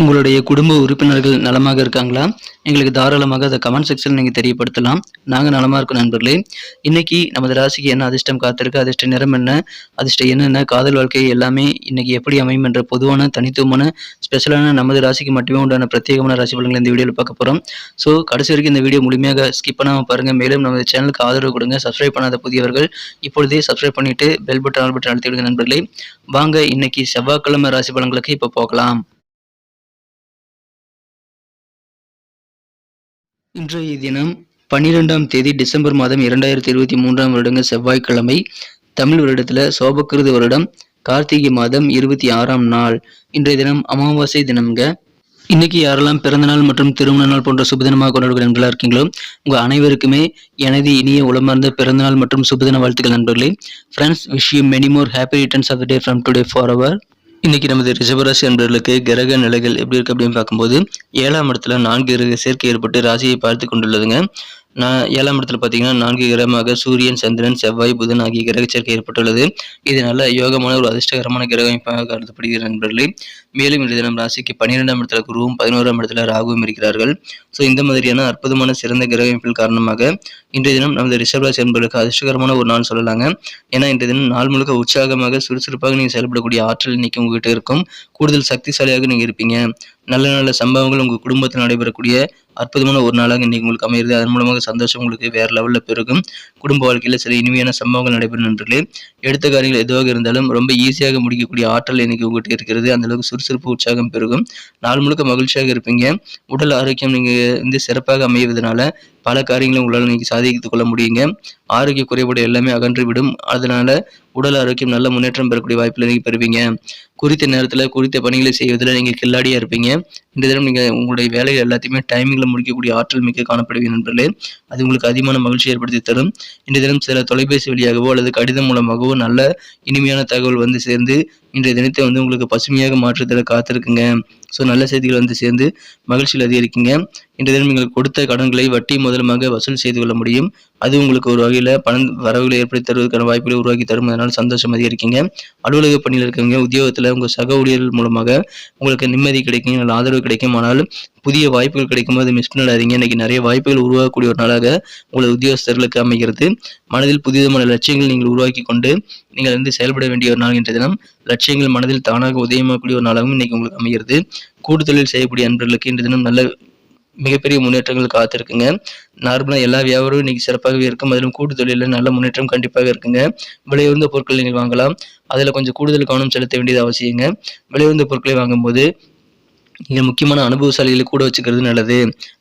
உங்களுடைய குடும்ப உறுப்பினர்கள் நலமாக இருக்காங்களா? எங்களுக்கு தாராளமாக அதை கமெண்ட் செக்ஷனில் நீங்கள் தெரியப்படுத்தலாம். நாங்கள் நலமாக இருக்கோம் நண்பர்களே. இன்னைக்கு நமது ராசிக்கு என்ன அதிர்ஷ்டம் காத்திருக்கு? அதிர்ஷ்ட நிறம் என்ன? அதிர்ஷ்டம் என்னென்ன காதல் வாழ்க்கை எல்லாமே இன்னைக்கு எப்படி அமையும் என்ற பொதுவான தனித்துவமான ஸ்பெஷலான நமது ராசிக்கு மட்டுமே உண்டான பிரத்யேகமான ராசி பலன்களை இந்த வீடியோவில் பார்க்க போகிறோம் ஸோ கடைசி வரைக்கும் இந்த வீடியோ முழுமையாக ஸ்கிப் பண்ணாமல் பாருங்கள் மேலும் நமது சேனலுக்கு ஆதரவு கொடுங்க. சப்ஸ்கிரைப் பண்ணாத புதியவர்கள் இப்பொழுதே சப்ஸ்கிரைப் பண்ணிட்டு பெல் பட்டன் ஆல் பட்டன் அழுத்தி விடுங்க நண்பர்களே. வாங்க இன்னைக்கு செவ்வாய்க்கிழமை ராசி பலன்களுக்கு இப்போ போகலாம். இன்றைய தினம் பன்னிரெண்டாம் தேதி டிசம்பர் மாதம் இரண்டாயிரத்தி இருபத்தி மூன்றாம் வருடங்க செவ்வாய்க்கிழமை தமிழ் வருடத்தில் சோபக்கிருது வருடம் கார்த்திகை மாதம் இருபத்தி ஆறாம் நாள். இன்றைய தினம் அமாவாசை தினம்ங்க. இன்னைக்கு யாரெல்லாம் பிறந்தநாள் மற்றும் திருமண நாள் போன்ற சுபதினமாக கொண்டாடுகிற நண்பர்களாக இருக்கீங்களோ உங்கள் அனைவருக்குமே எனது இனிய உளமார்ந்த பிறந்தநாள் மற்றும் சுபதின வாழ்த்துக்கள் நண்பர்களே. Friends wish you many more happy returns of the day from today for our இன்னைக்கு நமது ரிஷபராசி அன்பர்களுக்கு கிரக நிலைகள் எப்படி இருக்கு அப்படின்னு பார்க்கும்போது ஏழாம் இடத்துல நான்கு கிரக சேர்க்கை ஏற்பட்டு ராசியை பார்த்து கொண்டுள்ளதுங்க. நான் ஏழாம் இடத்துல பார்த்தீங்கன்னா நான்கு கிரகமாக சூரியன் சந்திரன் செவ்வாய் புதன் ஆகிய கிரக சேர்க்கை ஏற்பட்டுள்ளது. இது நல்ல யோகமான ஒரு அதிர்ஷ்டகரமான கிரகம் அமைப்பாக கருதப்படுகிற நண்பர்களே மேலும் இந்த தினம் ராசிக்கு பன்னிரெண்டாம் இடத்துல குருவும் பதினோராம் இடத்துல ராகுவும் இருக்கிறார்கள். ஸோ இந்த மாதிரியான அற்புதமான சிறந்த கிரக அமைப்பில் காரணமாக இன்றைய தினம் நமது ரிஷபராசி என்பதற்கு அதிர்ஷ்டகரமான ஒரு நாள் சொல்லலாங்க. ஏன்னா இன்றைய தினம் நாள் முழுக்க உற்சாகமாக சுறுசுறுப்பாக நீங்கள் செயல்படக்கூடிய ஆற்றல் இன்னைக்கு உங்ககிட்ட இருக்கும். கூடுதல் சக்திசாலியாக நீங்கள் இருப்பீங்க. நல்ல நல்ல சம்பவங்கள் உங்கள் குடும்பத்தில் நடைபெறக்கூடிய அற்புதமான ஒரு நாளாக இன்னைக்கு உங்களுக்கு அமையிறது. அதன் மூலமாக சந்தோஷம் உங்களுக்கு வேற லெவலில் பெருகும். குடும்ப வாழ்க்கையில் சில இனிமையான சம்பவங்கள் நடைபெறும் நண்பர்களே. எடுத்த காரியங்கள் எதுவாக இருந்தாலும் ரொம்ப ஈஸியாக முடிக்கக்கூடிய ஆற்றல் இன்னைக்கு உங்கள்கிட்ட இருக்கிறது. அந்த அளவுக்கு சுறுசுறுப்பு உற்சாகம் பெருகும். நாள் முழுக்க மகிழ்ச்சியாக இருப்பீங்க. உடல் ஆரோக்கியம் நீங்கள் வந்து சிறப்பாக அமைவதனால பல காரியங்களும் உங்களால் நீங்கள் சாதித்து கொள்ள முடியுங்க. ஆரோக்கிய குறைபாடு எல்லாமே அகன்றுவிடும். அதனால் உடல் ஆரோக்கியம் நல்ல முன்னேற்றம் பெறக்கூடிய வாய்ப்பில் நீங்கள் பெறுவீங்க. குறித்த நேரத்தில் குறித்த பணிகளை செய்வதில் நீங்கள் கில்லாடியாக இருப்பீங்க. இந்த தினம் நீங்கள் உங்களுடைய வேலைகள் எல்லாத்தையுமே டைமிங்கில் முடிக்கக்கூடிய ஆற்றல் மிக்க காணப்படுவீங்க நண்பர்களே. அது உங்களுக்கு அதிகமான மகிழ்ச்சி ஏற்படுத்தி தரும். இந்த தினம் சில தொலைபேசி வழியாகவோ அல்லது கடிதம் மூலமாகவோ நல்ல இனிமையான தகவல் வந்து சேர்ந்து இன்றைய தினத்தை வந்து உங்களுக்கு பசுமையாக மாற்றத்தில் காத்திருக்குங்க. ஸோ நல்ல செய்திகள் வந்து சேர்ந்து மகிழ்ச்சியில் அதிகரிக்குங்க. இன்றைய தினம் நீங்கள் கொடுத்த கடன்களை வட்டி முதலமாக வசூல் செய்து கொள்ள முடியும். அது உங்களுக்கு ஒரு வகையில் பண வரவுகளை ஏற்படுத்தி தருவதற்கான வாய்ப்புகளை உருவாக்கி தரும். அதனால் சந்தோஷம் அதிகரிக்குங்க. அலுவலக பணியில் இருக்கவங்க உத்தியோகத்தில் உங்கள் சக ஊழியர்கள் மூலமாக உங்களுக்கு நிம்மதி கிடைக்கும் நல்ல ஆதரவு கிடைக்கும். ஆனால் புதிய வாய்ப்புகள் கிடைக்கும் போது மிஸ் பண்ணிடாதீங்க இன்னைக்கு நிறைய வாய்ப்புகள் உருவாக்கக்கூடிய ஒரு நாளாக உங்களை உத்தியோகஸ்தர்களுக்கு அமைகிறது. மனதில் புதிதமான லட்சியங்கள் நீங்கள் உருவாக்கி கொண்டு நீங்கள் வந்து செயல்பட வேண்டிய ஒரு நாள் என்ற தினம். லட்சியங்கள் மனதில் தானாக உதயமாகக்கூடிய ஒரு நாளாகவும் இன்றைக்கி உங்களுக்கு அமைகிறது. கூடுதலில் செய்யக்கூடிய அன்பர்களுக்கு இன்று தினம் நல்ல மிகப்பெரிய முன்னேற்றங்கள் காத்திருக்குங்க. நார்மலாக எல்லா வியாபாரமும் இன்னைக்கு சிறப்பாகவே இருக்கும். அதிலும் கூட்டு தொழிலில் நல்ல முன்னேற்றம் கண்டிப்பாக இருக்குங்க. விலையுந்த பொருட்கள் நீங்கள் வாங்கலாம். அதில் கொஞ்சம் கூடுதல் கவனம் செலுத்த வேண்டியது அவசியங்க. விலையுறந்த பொருட்களை வாங்கும்போது நீங்கள் முக்கியமான அனுபவசாலிகளை கூட வச்சுக்கிறது நல்லது.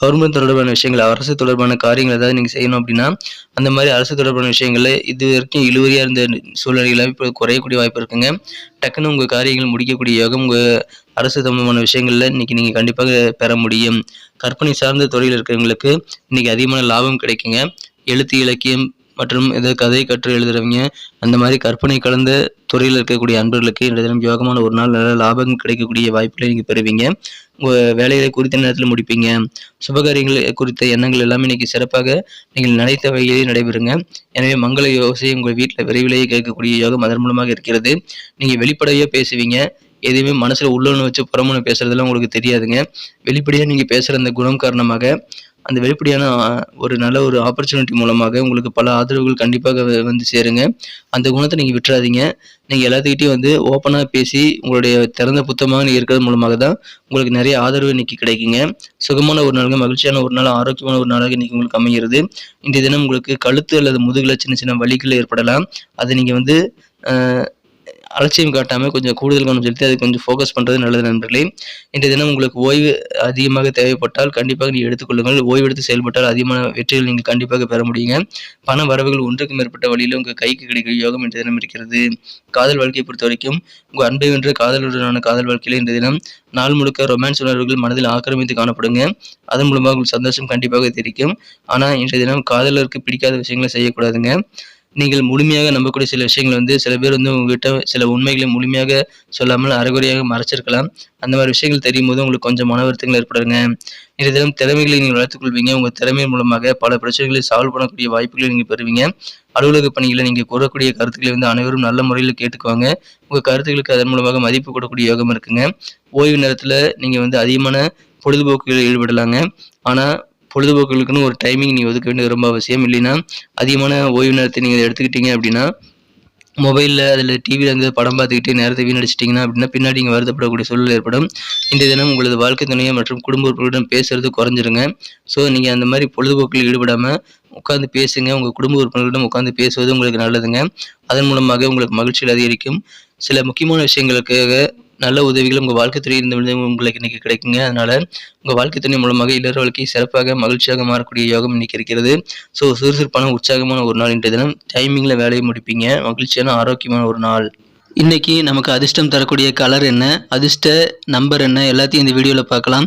கவர்மெண்ட் தொடர்பான விஷயங்கள் அரசு தொடர்பான காரியங்கள் ஏதாவது நீங்கள் செய்யணும் அப்படின்னா அந்த மாதிரி அரசு தொடர்பான விஷயங்களில் இது வரைக்கும் இழுவரியாக இருந்த சூழ்நிலைகளாக இப்போ குறையக்கூடிய வாய்ப்பு இருக்குங்க. டக்குன்னு உங்கள் காரியங்கள் முடிக்கக்கூடிய யோகம் உங்கள் அரசு சம்பந்தமான விஷயங்களில் இன்றைக்கி நீங்கள் கண்டிப்பாக பெற முடியும். கற்பனை சார்ந்த தொழில் இருக்கிறவங்களுக்கு இன்றைக்கி அதிகமான லாபம் கிடைக்குங்க. எழுத்து இலக்கியம் மற்றும் ஏதோ கதை கற்று எழுதுறவங்க அந்த மாதிரி கற்பனை கலந்த துறையில் இருக்கக்கூடிய அன்பர்களுக்கு இந்த தினம் யோகமான ஒரு நாள் நல்ல லாபம் கிடைக்கக்கூடிய வாய்ப்புகளை நீங்கள் பெறுவீங்க. உங்கள் வேலைகளை குறித்த நேரத்தில் முடிப்பீங்க. சுபகாரியங்கள் குறித்த எண்ணங்கள் எல்லாமே இன்னைக்கு சிறப்பாக நீங்கள் நினைத்த வகையிலே நடைபெறுங்க. எனவே மங்கள யோசை உங்கள் வீட்டில் விரைவிலேயே கேட்கக்கூடிய யோகம் அதன் மூலமாக இருக்கிறது. நீங்கள் வெளிப்படையாக பேசுவீங்க. எதுவுமே மனசில் உள்ளொன்று வச்சு புறமுன்னு பேசுறதெல்லாம் உங்களுக்கு தெரியாதுங்க. வெளிப்படையாக நீங்கள் பேசுகிற அந்த குணம் காரணமாக அந்த வெளிப்படையான ஒரு நல்ல ஒரு ஆப்பர்ச்சுனிட்டி மூலமாக உங்களுக்கு பல ஆதரவுகள் கண்டிப்பாக வந்து சேருங்க. அந்த குணத்தை நீங்கள் விட்டுறாதீங்க. நீங்கள் எல்லாத்துக்கிட்டையும் வந்து ஓப்பனாக பேசி உங்களுடைய திறந்த புத்தமாக நீங்கள் இருக்கிறது மூலமாக தான் உங்களுக்கு நிறைய ஆதரவு இன்னைக்கு கிடைக்குங்க. சுகமான ஒரு நாளுங்க மகிழ்ச்சியான ஒரு நாள் ஆரோக்கியமான ஒரு நாளாக இன்னைக்கு உங்களுக்கு அமைகிறது. இன்றைய தினம் உங்களுக்கு கழுத்து அல்லது முதுகில் சின்ன சின்ன வலிகள் ஏற்படலாம். அதை நீங்கள் வந்து அலட்சியம் காட்டாமல் கொஞ்சம் கூடுதல் கவனம் செலுத்தி அதை கொஞ்சம் ஃபோக்கஸ் பண்ணுறது நல்லது நண்பர்களே. இன்றைய தினம் உங்களுக்கு ஓய்வு அதிகமாக தேவைப்பட்டால் கண்டிப்பாக நீங்கள் எடுத்துக்கொள்ளுங்கள். ஓய்வு எடுத்து செயல்பட்டால் அதிகமான வெற்றிகள் நீங்கள் கண்டிப்பாக பெற முடியுங்க. பண வரவுகள் ஒன்றுக்கு மேற்பட்ட வழியில் உங்கள் கைக்கு கிடைக்கிற யோகம் இன்றைய தினம் இருக்கிறது. காதல் வாழ்க்கையை பொறுத்த வரைக்கும் உங்கள் அன்பை வென்ற காதலுடனான காதல் வாழ்க்கையில் இன்றைய தினம் நாள் முழுக்க ரொமான்ஸ் உணர்வுகள் மனதில் ஆக்கிரமித்து காணப்படுங்க. அதன் மூலமாக உங்களுக்கு சந்தோஷம் கண்டிப்பாக தெரிவிக்கும் ஆனால் இன்றைய தினம் காதலருக்கு பிடிக்காத விஷயங்களை செய்யக்கூடாதுங்க. நீங்கள் முழுமையாக நம்பக்கூடிய சில விஷயங்கள் வந்து சில பேர் வந்து உங்ககிட்ட சில உண்மைகளை முழுமையாக சொல்லாமல் அறகுறையாக மறைச்சிருக்கலாம். அந்த மாதிரி விஷயங்கள் தெரியும் போது உங்களுக்கு கொஞ்சம் மன வருத்தங்கள் ஏற்படுங்க. இன்றைய தினம் திறமைகளை நீங்கள் வளர்த்துக் கொள்வீங்க. உங்கள் திறமை மூலமாக பல பிரச்சனைகளை சால்வ் பண்ணக்கூடிய வாய்ப்புகளை நீங்கள் பெறுவீங்க. அலுவலக பணிகளை நீங்கள் கூறக்கூடிய கருத்துக்களை வந்து அனைவரும் நல்ல முறையில் கேட்டுக்குவாங்க உங்கள் கருத்துக்களுக்கு அதன் மூலமாக மதிப்பு கொடுக்கக்கூடிய யோகம் இருக்குங்க. ஓய்வு நேரத்தில் நீங்கள் வந்து அதிகமான பொழுதுபோக்குகளில் ஈடுபடலாங்க. ஆனால் பொழுதுபோக்குகளுக்குன்னு ஒரு டைமிங் நீங்கள் ஒதுக்க வேண்டியது ரொம்ப அவசியம். இல்லைன்னா அதிகமான ஓய்வு நேரத்தை நீங்கள் எடுத்துக்கிட்டீங்க அப்படின்னா மொபைலில் அதில் டிவியில் இருந்து படம் பார்த்துக்கிட்டு நேரத்தை வீணடிச்சிட்டிங்கன்னா அப்படின்னா பின்னாடி நீங்கள் வருத்தப்படக்கூடிய சூழல் ஏற்படும். இந்த தினம் உங்களது வாழ்க்கை துணையை மற்றும் குடும்ப உறுப்பினர்களிடம் பேசுறது குறைஞ்சிருங்க. ஸோ நீங்கள் அந்த மாதிரி பொழுதுபோக்கில் ஈடுபடாமல் உட்காந்து பேசுங்க. உங்கள் குடும்ப உறுப்பினர்களிடம் உட்காந்து பேசுவது உங்களுக்கு நல்லதுங்க. அதன் மூலமாக உங்களுக்கு மகிழ்ச்சியில் அதிகரிக்கும். சில முக்கியமான விஷயங்களுக்காக நல்ல உதவிகள் உங்கள் வாழ்க்கை துறை இருந்து உங்களுக்கு இன்னைக்கு கிடைக்குங்க. அதனால உங்கள் வாழ்க்கை துணை மூலமாக இளர் வாழ்க்கை சிறப்பாக மகிழ்ச்சியாக மாறக்கூடிய யோகம் இன்னைக்கு இருக்கிறது. ஸோ சுறுசுறுப்பான உற்சாகமான ஒரு நாள் இன்றைய தினம். டைமிங்கில் வேலையை முடிப்பீங்க. மகிழ்ச்சியான ஆரோக்கியமான ஒரு நாள். இன்னைக்கு நமக்கு அதிர்ஷ்டம் தரக்கூடிய கலர் என்ன? அதிர்ஷ்ட நம்பர் என்ன? எல்லாத்தையும் இந்த வீடியோவில் பார்க்கலாம்.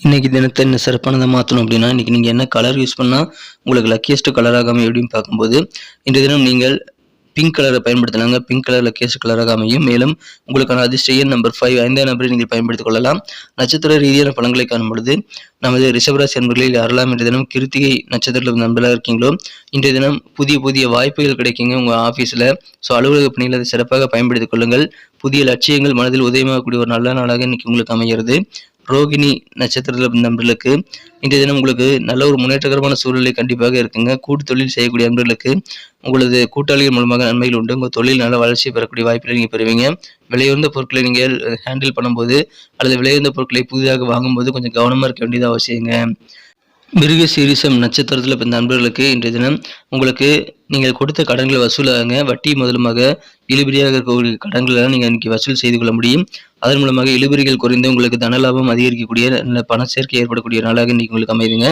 இன்றைக்கி தினத்தை என்ன சிறப்பானதை மாற்றணும் அப்படின்னா இன்றைக்கி நீங்கள் என்ன கலர் யூஸ் பண்ணால் உங்களுக்கு லக்கியஸ்ட் கலராக அமையும் அப்படின்னு பார்க்கும்போது இன்றைய தினம் நீங்கள் பிங்க் கலரை பயன்படுத்தினாங்க பிங்க் கலர் லக்கியஸ்ட் கலராக அமையும் மேலும் உங்களுக்கான அதிர்ஷ்ட நம்பர் ஃபைவ் ஐந்தாம் நம்பரை நீங்கள் பயன்படுத்திக் கொள்ளலாம். நட்சத்திர ரீதியான பலன்களை காணும் பொழுது நமது ரிஷபராசி நண்பர்களில் யாரெல்லாம் இன்றைய தினம் கிருத்திகை நட்சத்திரத்தில் நண்பர்களாக இருக்கீங்களோ இன்றைய தினம் புதிய புதிய வாய்ப்புகள் கிடைக்குங்க உங்கள் ஆஃபீஸில் ஸோ அலுவலக பணியில் அதை சிறப்பாக பயன்படுத்திக் கொள்ளுங்கள். புதிய லட்சியங்கள் மனதில் உதயமாகக்கூடிய ஒரு நல்ல நாளாக இன்னைக்கு உங்களுக்கு அமைகிறது. ரோகிணி நட்சத்திரத்தில் நண்பர்களுக்கு இன்றைய தினம் உங்களுக்கு நல்ல ஒரு முன்னேற்றகரமான சூழ்நிலை கண்டிப்பாக இருக்குங்க. கூட்டு தொழில் செய்யக்கூடிய நண்பர்களுக்கு உங்களது கூட்டாளிகள் மூலமாக நன்மைகள் உண்டு. உங்கள் தொழில் நல்ல வளர்ச்சி பெறக்கூடிய வாய்ப்புகளை நீங்கள் பெறுவீங்க. விலையுயர்ந்த பொருட்களை நீங்கள் ஹேண்டில் பண்ணும்போது அல்லது விலையுயர்ந்த பொருட்களை புதிதாக வாங்கும்போது கொஞ்சம் கவனமாக இருக்க வேண்டியது அவசியங்க. மிருக சீரிசம் நட்சத்திரத்தில் பிறந்த நண்பர்களுக்கு இன்றைய தினம் உங்களுக்கு நீங்கள் கொடுத்த கடன்களை வசூலாகுங்க. வட்டி முதலமாக இழுபறியாக இருக்கக்கூடிய கடன்களை நீங்கள் இன்றைக்கி வசூல் செய்து கொள்ள முடியும். அதன் மூலமாக இழுபறிகள் குறைந்து உங்களுக்கு தன லாபம் அதிகரிக்கக்கூடிய நல்ல பண சேர்க்கை ஏற்படக்கூடிய நாளாக இன்றைக்கி உங்களுக்கு அமைதுங்க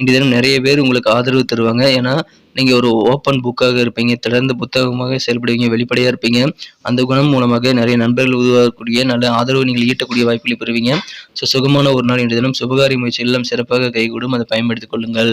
இன்றைய தினம் நிறைய பேர் உங்களுக்கு ஆதரவு தருவாங்க. ஏன்னா நீங்கள் ஒரு ஓப்பன் புக்காக இருப்பீங்க. தொடர்ந்து புத்தகமாக செயல்படுவீங்க. வெளிப்படையாக இருப்பீங்க. அந்த குணம் மூலமாக நிறைய நண்பர்கள் உருவாகக்கூடிய நல்ல ஆதரவு நீங்கள் ஈட்டக்கூடிய வாய்ப்புகளை பெறுவீங்க. ஸோ சுகமான ஒரு நாள் இன்றைய தினம். சுபகாரி முயற்சி எல்லாம் சிறப்பாக கைகூடும். அதை பயன்படுத்திக் கொள்ளுங்கள்.